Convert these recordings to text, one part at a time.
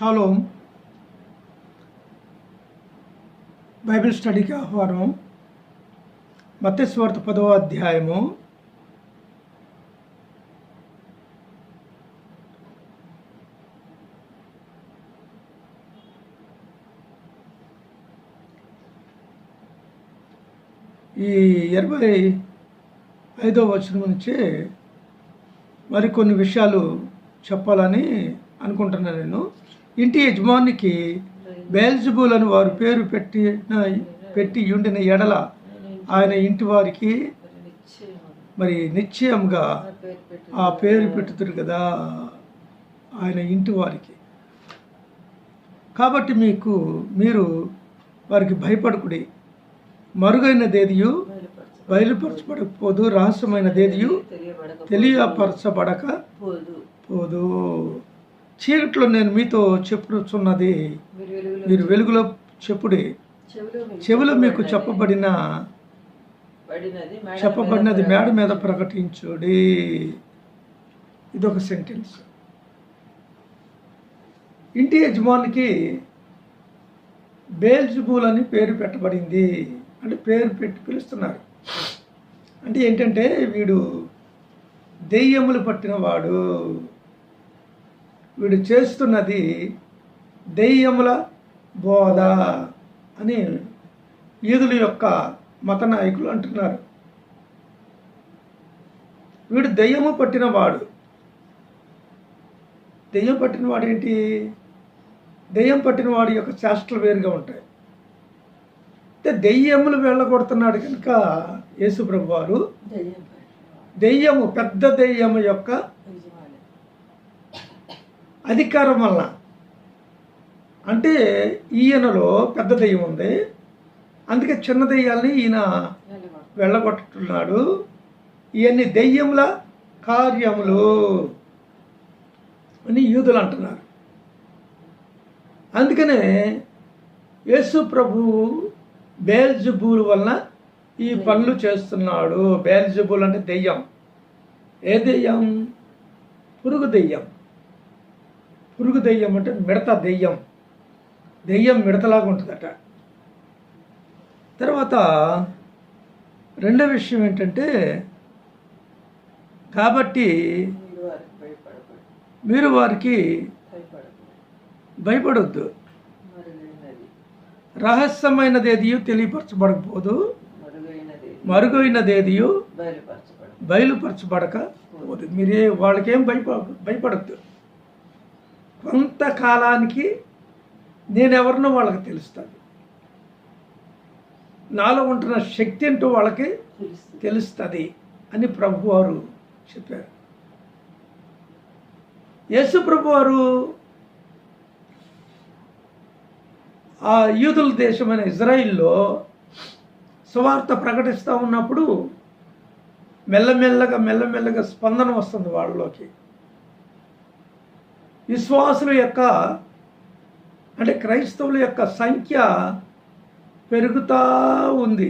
Shalom. Bible స్టడీకి ఆహ్వానం. మత్స్వార్త పదవ అధ్యాయము. ఈ ఇరవై ఐదో వచనం నుంచి మరికొన్ని విషయాలు చెప్పాలని అనుకుంటున్నాను నేను. ఇంటి యజమానికి బేల్జబుల్ అని వారు పేరు పెట్టిన పెట్టి ఉండిన ఎడల ఆయన ఇంటి వారికి మరి నిశ్చయంగా ఆ పేరు పెట్టుతారు కదా ఆయన ఇంటి వారికి. కాబట్టి మీకు మీరు వారికి భయపడకుడి. మరుగైనదేదియు బయలుపరచబడకపోదు రహస్యమైనదేదియు తెలియపరచబడక పోదు. చీకట్లో నేను మీతో చెప్పుచున్నది మీరు వెలుగులో చెప్పుడి. చెవిలో మీకు చెప్పబడిన చెప్పబడినది మేడ మీద ప్రకటించుడి. ఇదొక సెంటెన్స్. ఇంటి యజమానికి బేల్జుబూల్ అని పేరు పెట్టబడింది అంటే పేరు పెట్టి పిలుస్తున్నారు. అంటే ఏంటంటే వీడు దెయ్యములు పట్టినవాడు. వీడు చేస్తున్నది దెయ్యముల బోధ అని ఈదుల యొక్క మత నాయకులు అంటున్నారు. వీడు దెయ్యము పట్టినవాడు. దెయ్యం పట్టినవాడు ఏంటి? దెయ్యం పట్టినవాడి యొక్క చేష్టలు వేరుగా ఉంటాయి. అంటే దెయ్యములు వెళ్ళగొడుతున్నాడు కనుక యేసుప్రభు వారు దెయ్యము పెద్ద దెయ్యము యొక్క అధికారం వలన అంటే ఈయనలో పెద్ద దెయ్యం ఉంది. అందుకే చిన్న దెయ్యాల్ని ఈయన వెళ్ళగొట్టున్నాడు ఇవన్నీ దెయ్యముల కార్యములు అని యూదులు అంటున్నారు. అందుకనే యేసు ప్రభు బేల్జబూల్ వలన ఈ పనులు చేస్తున్నాడు. బేల్జబూల్ అంటే దెయ్యం. ఏ దెయ్యం? పురుగు దెయ్యం. పురుగు దెయ్యం అంటే మిడత దెయ్యం. దెయ్యం మిడతలాగా ఉంటుందట. తర్వాత రెండో విషయం ఏంటంటే కాబట్టి మీరు వారికి భయపడొద్దు. రహస్యమైనదేది తెలియపరచబడకపోదు. మరుగైనదేదియు బయలుపరచబడకపోదు. మీరే వాళ్ళకేం భయప భయపడద్దు. కొంతకాలానికి నేనెవరినో వాళ్ళకి తెలుస్తుంది నాలో ఉంటున్న శక్తి అంటూ వాళ్ళకి తెలుస్తుంది. అని ప్రభు వారు చెప్పారు. యేసు ప్రభు వారు ఆ యూదుల దేశమైన ఇజ్రాయిల్లో సువార్త ప్రకటిస్తూ ఉన్నప్పుడు మెల్లమెల్లగా మెల్లమెల్లగా స్పందన వస్తుంది వాళ్ళలోకి. విశ్వాసుల యొక్క అంటే క్రైస్తవుల యొక్క సంఖ్య పెరుగుతూ ఉంది.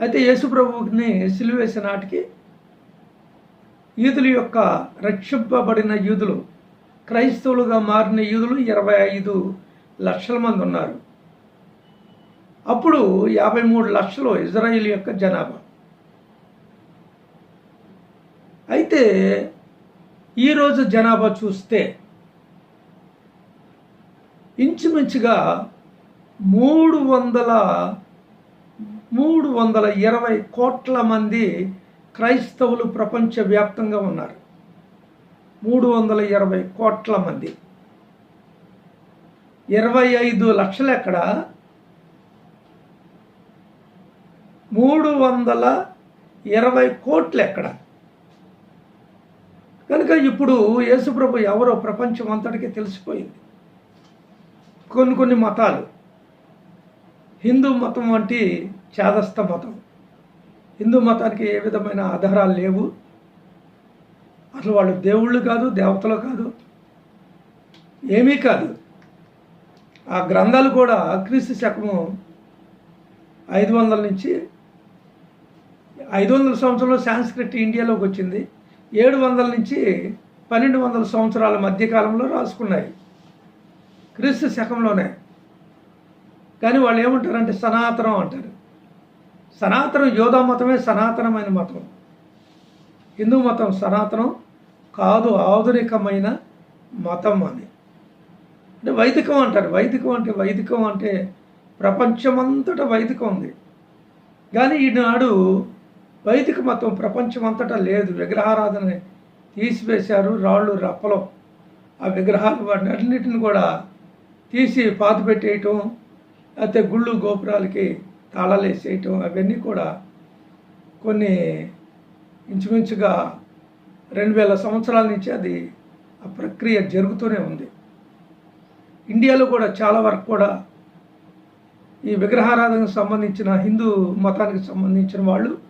అయితే యేసుప్రభుని సిలువేసిన నాటికి యూదుల యొక్క రక్షింపబడిన యూదులు క్రైస్తవులుగా మారిన యూదులు ఇరవై ఐదు లక్షల మంది ఉన్నారు. అప్పుడు యాభై మూడు లక్షలు ఇజ్రాయిల్ యొక్క జనాభా. అయితే ఈరోజు జనాభా చూస్తే ఇంచుమించుగా మూడు వందల మూడు వందల ఇరవై కోట్ల మంది క్రైస్తవులు ప్రపంచవ్యాప్తంగా ఉన్నారు. మూడు వందల ఇరవై కోట్ల మంది. ఇరవై ఐదు లక్షలు ఎక్కడ? మూడు వందల ఇరవై కోట్లు ఎక్కడ? కనుక ఇప్పుడు యేసుప్రభు ఎవరో ప్రపంచం అంతటికీ తెలిసిపోయింది. కొన్ని కొన్ని మతాలు. హిందూ మతం వంటి చేదస్థ మతం. హిందూ మతానికి ఏ విధమైన ఆధారాలు లేవు. అసలు వాళ్ళు దేవుళ్ళు కాదు దేవతలు కాదు ఏమీ కాదు. ఆ గ్రంథాలు కూడా క్రీస్తు శకము ఐదు వందల నుంచి ఐదు వందల సంవత్సరంలో సాంస్క్రిట్ ఇండియాలోకి వచ్చింది. ఏడు వందల నుంచి పన్నెండు వందల సంవత్సరాల మధ్యకాలంలో రాసుకున్నాయి. క్రీస్తు శకంలోనే. కానీ వాళ్ళు ఏమంటారంటే సనాతనం అంటారు. సనాతనం యోధా మతమే సనాతనమైన మతం. హిందూ మతం సనాతనం కాదు ఆధునికమైన మతం అని అంటే వైదికం అంటారు. వైదికం అంటే వైదికం అంటే ప్రపంచమంతటా వైదికం ఉంది. కానీ ఈనాడు వైదిక మతం ప్రపంచమంతటా లేదు. విగ్రహారాధనని తీసివేశారు రాళ్ళు రప్పలు. ఆ విగ్రహాలు వాటిన్నింటిని కూడా తీసి పాత పెట్టేయటం లేకపోతే గుళ్ళు గోపురాలకి తాళాలు వేసేయటం అవన్నీ కూడా కొన్ని ఇంచుమించుగా రెండు వేల సంవత్సరాల నుంచి అది ఆ ప్రక్రియ జరుగుతూనే ఉంది. ఇండియాలో కూడా చాలా వరకు కూడా ఈ విగ్రహారాధనకు సంబంధించిన హిందూ మతానికి సంబంధించిన వాళ్ళు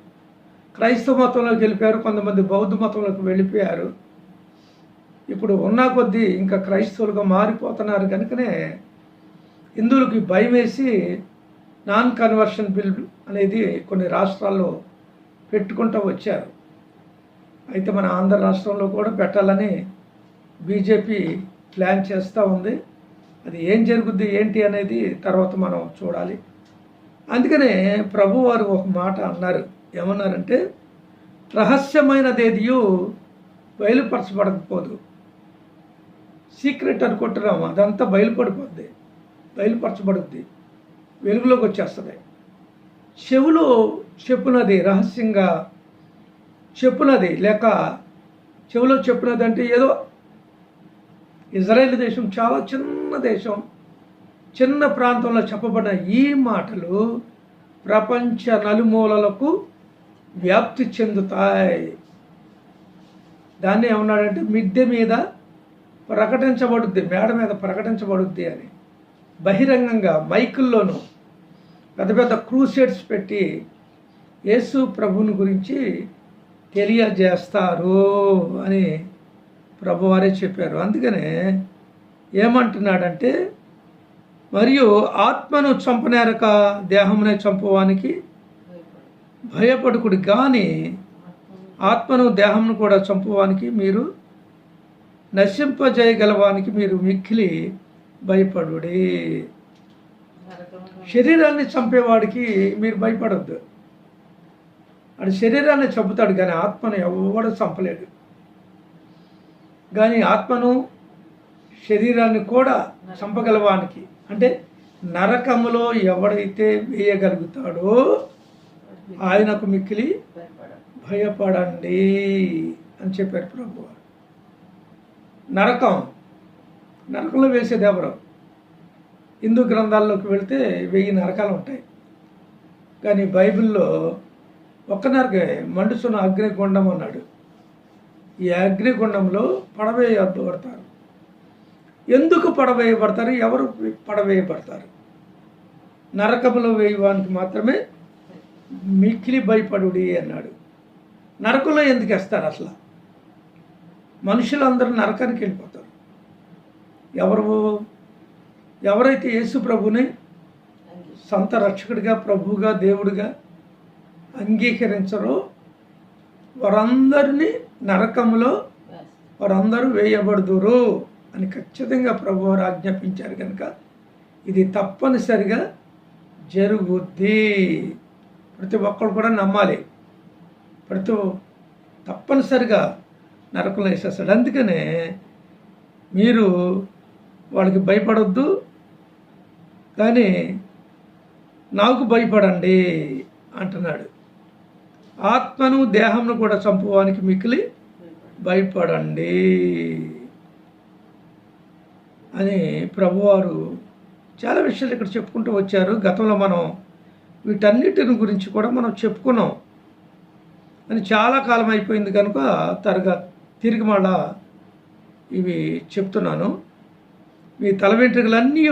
క్రైస్తవ మతంలోకి వెళ్ళిపోయారు కొంతమంది బౌద్ధ మతంలోకి వెళ్ళిపోయారు. ఇప్పుడు ఉన్న కొద్దీ ఇంకా క్రైస్తవులుగా మారిపోతున్నారు కనుకనే హిందువులకి భయం వేసి నాన్ కన్వర్షన్ బిల్ అనేది కొన్ని రాష్ట్రాల్లో పెట్టుకుంటూ వచ్చారు. అయితే మన ఆంధ్ర రాష్ట్రంలో కూడా పెట్టాలని బీజేపీ ప్లాన్ చేస్తూ ఉంది. అది ఏం జరుగుద్ది ఏంటి అనేది తర్వాత మనం చూడాలి. అందుకనే ప్రభు వారు ఒక మాట అన్నారు. ఏమన్నారంటే రహస్యమైనదేదియు బయలుపరచబడకపోదు. సీక్రెట్ అనుకుంటున్నాము అదంతా బయలుపడిపోద్ది బయలుపరచబడుద్ది వెలుగులోకి వచ్చేస్తుంది. చెవులో చెప్పునది రహస్యంగా చెప్పునది లేక చెవులో చెప్పునది అంటే ఏదో ఇజ్రాయెల్ దేశం చాలా చిన్న దేశం చిన్న ప్రాంతంలో చెప్పబడిన ఈ మాటలు ప్రపంచ నలుమూలలకు వ్యాప్తి చెందుతాయి. దాన్ని ఏమన్నాడంటే మిద్దె మీద ప్రకటించబడుద్ది మేడ మీద ప్రకటించబడుద్ది అని. బహిరంగంగా మైకుల్లోనూ పెద్ద పెద్ద క్రూసెడ్స్ పెట్టి యేసు ప్రభుని గురించి తెలియజేస్తారు అని ప్రభువారే చెప్పారు. అందుకనే ఏమంటున్నాడంటే మరియు ఆత్మను చంపనేరక దేహమునే చంపవానికి భయపడుకుడు కానీ ఆత్మను దేహంను కూడా చంపువానికి మీరు నశింపజేయగలవానికి మీరు మిక్కిలి భయపడుడి. శరీరాన్ని చంపేవాడికి మీరు భయపడొద్దు. అది శరీరాన్ని చంపుతాడు కానీ ఆత్మను ఎవడు చంపలేడు. కానీ ఆత్మను శరీరాన్ని కూడా చంపగలవానికి అంటే నరకములో ఎవడైతే వేయగలుగుతాడో ఆయనకు మిక్కిలి భయపడండి అని చెప్పారు ప్రభు నరకం నరకంలో వేసేది ఎవరు హిందూ గ్రంథాల్లోకి వెళ్తే వెయ్యి నరకాలు ఉంటాయి. కానీ బైబిల్లో ఒక్క నరకే మండుచున్న అగ్నిగుండం అన్నాడు. ఈ అగ్నిగుండంలో పడవేయబడతారు. ఎందుకు పడవేయబడతారు? ఎవరు పడవేయబడతారు? నరకములో వేయవానికి మాత్రమే మిక్కిలి భయపడుడి అన్నాడు. నరకంలో ఎందుకు వేస్తారు అసలు? మనుషులందరూ నరకానికి వెళ్ళిపోతారు. ఎవరు ఎవరైతే యేసు ప్రభుని సొంత రక్షకుడిగా ప్రభువుగా దేవుడిగా అంగీకరించరో వారందరినీ నరకంలో వారందరూ వేయబడుదురు అని ఖచ్చితంగా ప్రభు వారు ఆజ్ఞాపించారు కనుక ఇది తప్పనిసరిగా జరుగుద్ది. ప్రతి ఒక్కరు కూడా నమ్మాలి. ప్రతి తప్పనిసరిగా నరకంలో వేసేస్తాడు. అందుకనే మీరు వాళ్ళకి భయపడొద్దు. కానీ నాకు భయపడండి అంటున్నాడు. ఆత్మను దేహంను కూడా చంపువానికి మిక్కిలి భయపడండి అని ప్రభువారు చాలా విషయాలు ఇక్కడ చెప్పుకుంటూ వచ్చారు. గతంలో మనం వీటన్నిటిని గురించి కూడా మనం చెప్పుకున్నాం. అని చాలా కాలం అయిపోయింది కనుక తరగా తిరిగి మళ్ళా ఇవి చెప్తున్నాను. మీ తల వెంట్రుకలన్నీ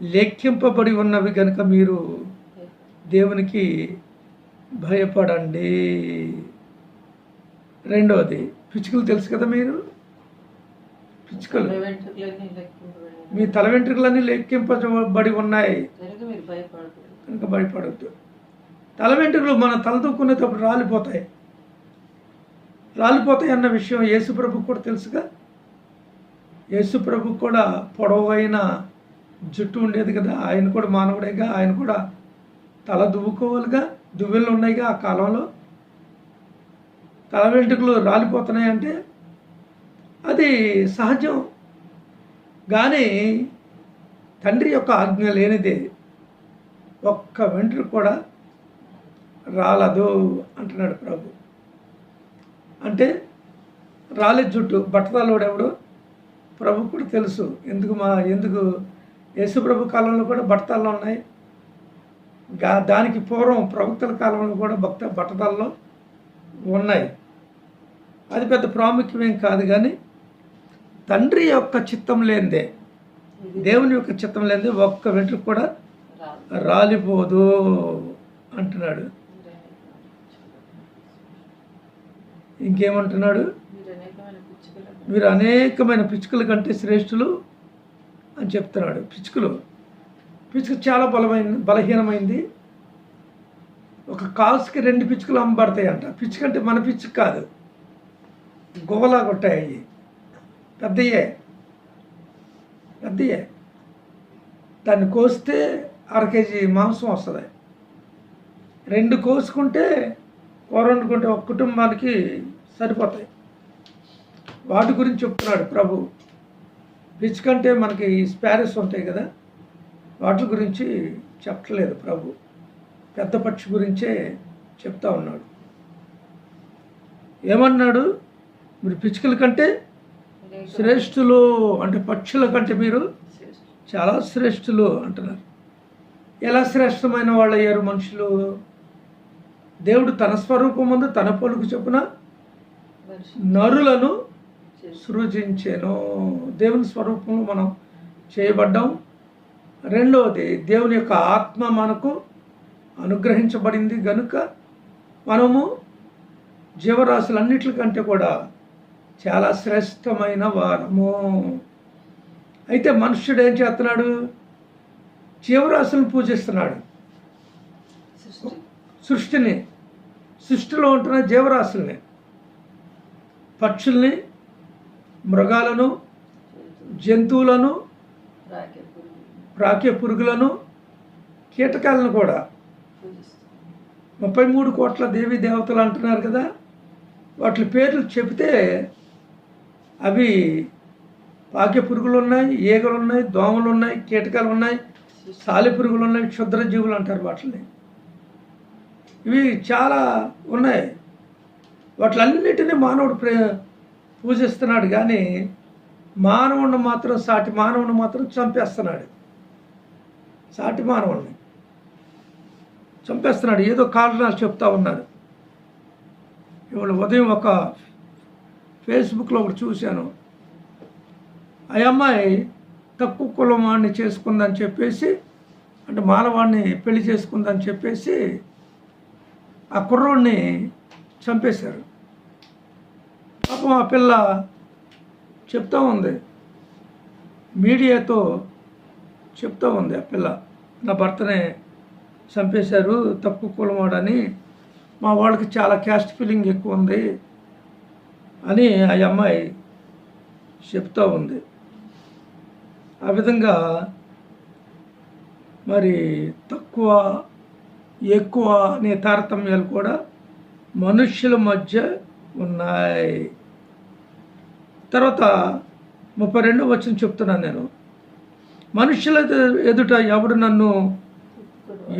లెక్కింపబడి ఉన్నవి కనుక మీరు దేవునికి భయపడండి. రెండవది పిచ్చుకలు తెలుసు కదా మీరు? పిచ్చుకలు. మీ తల వెంట్రుకలన్నీ లెక్కింపబడి ఉన్నాయి. కనుక భయపడద్దు. తల వెంట్రుకలు మన తల దూక్కునేటప్పుడు రాలిపోతాయి. రాలిపోతాయి అన్న విషయం యేసుప్రభుకు కూడా తెలుసుగా. యేసుప్రభుకు కూడా పొడవైన జుట్టు ఉండేది కదా ఆయన కూడా మానవుడేగా ఆయన కూడా తల దువ్వుకోవాలిగా దువ్వెలు ఉన్నాయిగా ఆ కాలంలో. తల వెంట్రుకలు రాలిపోతున్నాయంటే అది సహజం. కానీ తండ్రి యొక్క ఆజ్ఞ లేనిదే ఒక్క వెంట్రుక కూడా రాలదు అంటున్నాడు ప్రభు. అంటే రాలే జుట్టు బట్టతలోడు ఎవడు ప్రభు కూడా తెలుసు. ఎందుకు మా ఎందుకు యేసు ప్రభు కాలంలో కూడా బట్టతల్లో ఉన్నాయి? గా దానికి పూర్వం ప్రవక్తల కాలంలో కూడా భక్త బట్టతల్లో ఉన్నాయి. అది పెద్ద ప్రాముఖ్యం ఏం కాదు కానీ తండ్రి యొక్క చిత్తం లేనిదే దేవుని యొక్క చిత్తం లేనిదే ఒక్క వెంట్రుకు కూడా రాలిపోదు అంటున్నాడు. ఇంకేమంటున్నాడు? మీరు అనేకమైన పిచ్చుకల కంటే శ్రేష్ఠులు అని చెప్తున్నాడు. పిచ్చుకలు. పిచ్చుక చాలా బలమైన బలహీనమైంది. ఒక కాల్స్కి రెండు పిచ్చుకలు అమ్మబడతాయి అంట పిచ్చుక అంటే మన పిచ్చుక కాదు. గువ్వలా కొట్టాయి అవి పెద్దయ్యే పెద్దయ్యే దాన్ని కోస్తే అర కేజీ మాంసం వస్తుంది. రెండు కోసుకుంటే కూర వండుకుంటే ఒక కుటుంబానికి సరిపోతాయి. వాటి గురించి చెప్తున్నాడు ప్రభు. పిచ్ కంటే మనకి స్పారెస్ ఉంటాయి కదా వాటి గురించి చెప్పట్లేదు ప్రభు. పెద్ద పక్షి గురించే చెప్తా ఉన్నాడు. ఏమన్నాడు? మీరు పిచ్చుకల కంటే శ్రేష్ఠులు అంటే పక్షుల కంటే మీరు చాలా శ్రేష్ఠులు అంటున్నారు. ఎలా శ్రేష్టమైన వాళ్ళు అయ్యారు మనుషులు? దేవుడు తన స్వరూపం ముందు తన పలుకు చొప్పున నరులను సృజించాను. దేవుని స్వరూపంలో మనం చేయబడ్డాం. రెండవది దేవుని యొక్క ఆత్మ మనకు అనుగ్రహించబడింది గనుక మనము జీవరాశులన్నిటికంటే కూడా చాలా శ్రేష్టమైన వారము. అయితే మనుష్యుడు ఏం చేస్తున్నాడు? జీవరాశులను పూజిస్తున్నాడు. సృష్టిని. సృష్టిలో ఉంటున్న జీవరాశుల్ని. పక్షుల్ని మృగాలను జంతువులను ప్రాకే పురుగులను కీటకాలను కూడా. ముప్పై మూడు కోట్ల దేవీ దేవతలు అంటున్నారు కదా. వాటి పేర్లు చెబితే అవి పాకే పురుగులు ఉన్నాయి ఈగలు ఉన్నాయి దోమలు ఉన్నాయి కీటకాలు ఉన్నాయి. సాలి పురుగులు ఉన్నాయి క్షుద్ర జీవులు అంటారు వాటిని ఇవి చాలా ఉన్నాయి. వాటిలన్నిటినీ మానవుడు ప్రే పూజిస్తున్నాడు కానీ మానవుడిని మాత్రం సాటి మానవుని మాత్రం చంపేస్తున్నాడు. సాటి మానవుడిని చంపేస్తున్నాడు. ఏదో కారణాలు చెప్తా ఉన్నారు. ఇవాళ ఉదయం ఒక ఫేస్బుక్లో ఒకటి చూశాను. ఆ అమ్మాయి తక్కువ కులం వాడిని చేసుకుందని చెప్పేసి అంటే మానవాడిని పెళ్ళి చేసుకుందని చెప్పేసి ఆ కుర్రోడిని చంపేశారు. పాపం ఆ పిల్ల చెప్తూ ఉంది. మీడియాతో చెప్తూ ఉంది ఆ పిల్ల. నా భర్తనే చంపేశారు తక్కువ కులమాడని మా వాళ్ళకి చాలా క్యాస్ట్ ఫీలింగ్ ఎక్కువ ఉంది అని ఆ అమ్మాయి చెప్తూ ఉంది. ఆ విధంగా మరి తక్కువ ఎక్కువ అనే తారతమ్యాలు కూడా మనుష్యుల మధ్య ఉన్నాయి. తర్వాత ముప్పై రెండు వచ్చిన చెప్తున్నాను నేను. మనుషుల ఎదుట ఎవడు నన్ను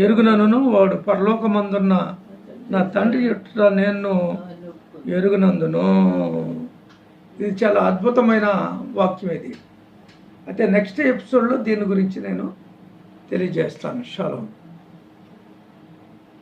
ఎరుగునను వాడు పరలోకమందున్న నా తండ్రి ఎదుట నేను ఎరుగునందును. ఇది చాలా అద్భుతమైన వాక్యం ఇది. అయితే నెక్స్ట్ ఎపిసోడ్లో దీని గురించి నేను తెలియజేస్తాను. షాలో